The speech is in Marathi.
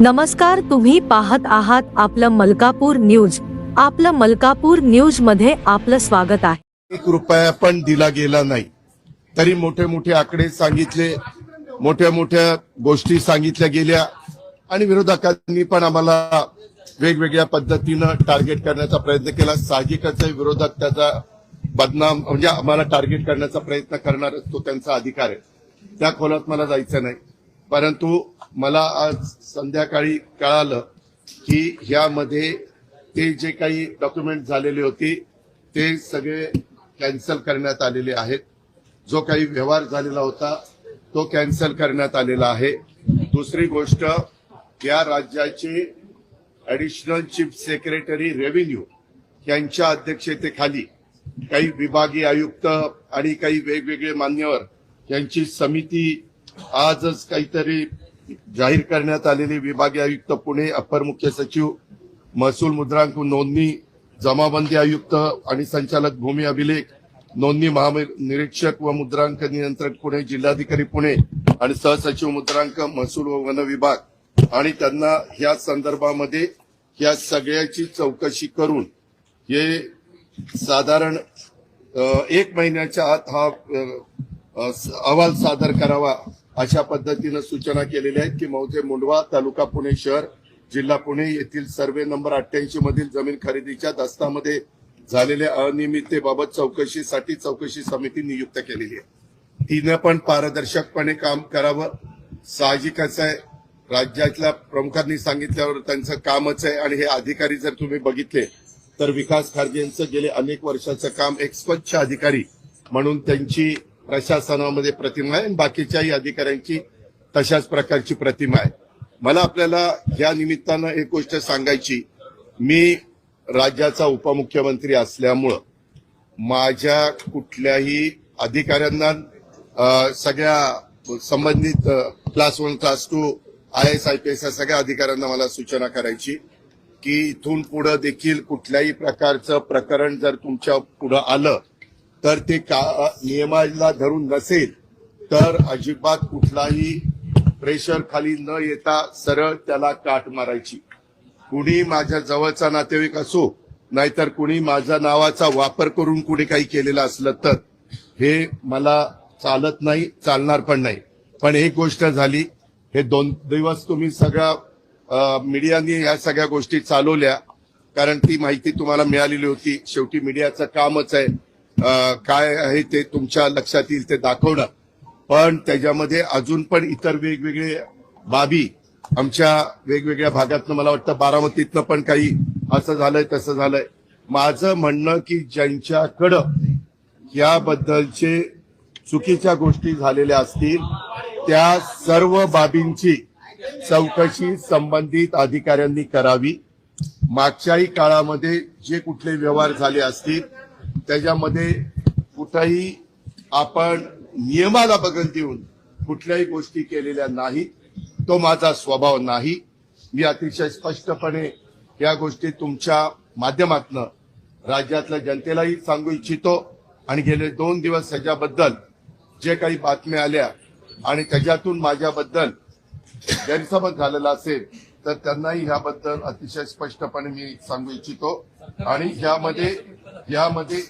नमस्कार तुम्ही पाहत आहात आपलं मलकापूर न्यूज. आपलं मलकापूर न्यूजमध्ये आपलं स्वागत आहे. एक रुपया पण दिला गेला नाही. तरी मोठे मोठे आकडे सांगितले मोठ्या मोठ्या गोष्टी सांगितल्या गेल्या आणि विरोधकांनी पण आम्हाला वेगवेगळ्या पद्धतीनं टार्गेट करण्याचा प्रयत्न केला. साहजिकच विरोधक त्याचा बदनाम म्हणजे आम्हाला टार्गेट करण्याचा प्रयत्न करणार तो त्यांचा अधिकार आहे. त्या खोलात मला जायचं नाही. परंतु मला आज संध्याकाळी कळालं की ह्यामध्ये ते जे काही डॉक्युमेंट झालेले होते ते सगळे कॅन्सल करण्यात आलेले आहेत. जो काही व्यवहार झालेला होता तो कॅन्सल करण्यात आलेला आहे. दुसरी गोष्ट या राज्याचे ॲडिशनल चीफ सेक्रेटरी रेव्हेन्यू यांच्या अध्यक्षतेखाली काही विभागीय आयुक्त आणि काही वेगवेगळे मान्यवर यांची समिती आजच काहीतरी जाहीर करण्यात आलेली विभागीय आयुक्त पुणे अपर मुख्य सचिव महसूल मुद्रांक नोंदणी जमाबंदी आयुक्त आणि संचालक भूमी अभिलेख नोंदणी महानिरीक्षक व मुद्रांक नियंत्रक पुणे जिल्हाधिकारी पुणे आणि सहसचिव मुद्रांक महसूल व वन विभाग. आणि त्यांना ह्या संदर्भामध्ये या सगळ्याची चौकशी करून हे साधारण एक महिन्याच्या आत हा अहवाल सादर करावा अशा पद्धतीनं सूचना केलेल्या आहेत की मौजे मुंडवा तालुका पुणे शहर जिल्हा पुणे येथील सर्वे नंबर अठ्ठ्याऐंशी मधील जमीन खरेदीच्या दस्तामध्ये झालेल्या अनियमिततेबाबत चौकशीसाठी चौकशी समिती नियुक्त केलेली आहे. तिनं पण पारदर्शकपणे काम करावं. साहजिकच आहे. राज्यातल्या प्रमुखांनी सांगितल्यावर त्यांचं कामच आहे आणि हे अधिकारी जर तुम्ही बघितले तर विकास खारगे यांचं गेले अनेक वर्षाचं काम एक स्वच्छ अधिकारी म्हणून त्यांची प्रशासनामध्ये प्रतिमा आहे आणि बाकीच्याही अधिकाऱ्यांची तशाच प्रकारची प्रतिमा आहे. मला आपल्याला या निमित्तानं एक गोष्ट सांगायची. मी राज्याचा उपमुख्यमंत्री असल्यामुळं माझ्या कुठल्याही अधिकाऱ्यांना सगळ्या संबंधित class one class two I S I P S या सगळ्या अधिकाऱ्यांना मला सूचना करायची की इथून पुढे देखील कुठल्याही प्रकारचं प्रकरण जर तुमच्या पुढं आलं तर ते का नियमाला धरून नसेल तर अजिबात कुठलाही प्रेशर खाली न येता सरळ त्याला काट मारायची. कुणी माझ्या जवळचा नातेवाईक असो नाहीतर कुणी माझ्या नावाचा वापर करून कुणी काही केलेलं असलं तर हे मला चालत नाही चालणार पण नाही. पण एक गोष्ट झाली हे दोन दिवस तुम्ही सगळ्या मीडियाने या सगळ्या गोष्टी चालवल्या कारण ती माहिती तुम्हाला मिळालेली होती. शेवटी मीडियाचं कामच आहे. काय आहे ते तुमच्या लक्षात येईल ते दाखवणं पण त्याच्यामध्ये अजून पण इतर वेगवेगळे बाबी आमच्या वेगवेगळ्या भागातनं मला वाटतं बारामतीतनं पण काही असं झालंय तसं झालंय. माझं म्हणणं की ज्यांच्याकडं याबद्दलचे चुकीच्या गोष्टी झालेल्या असतील त्या सर्व बाबींची चौकशी संबंधित अधिकाऱ्यांनी करावी. मागच्याही काळामध्ये जे कुठले व्यवहार झाले असतील त्याच्यामध्ये कुठंही आपण नियमाला बगल देऊन कुठल्याही गोष्टी केलेल्या नाहीत. तो माझा स्वभाव नाही. मी अतिशय स्पष्टपणे या गोष्टी तुमच्या माध्यमातनं राज्यातल्या जनतेलाही सांगू इच्छितो. आणि गेले दोन दिवस त्याच्याबद्दल जे काही बातम्या आल्या आणि त्याच्यातून माझ्याबद्दल गैरसमज झालेला असेल तर त्यांनाही ह्याबद्दल अतिशय स्पष्टपणे मी सांगू इच्छितो. आणि ह्यामध्ये यामध्ये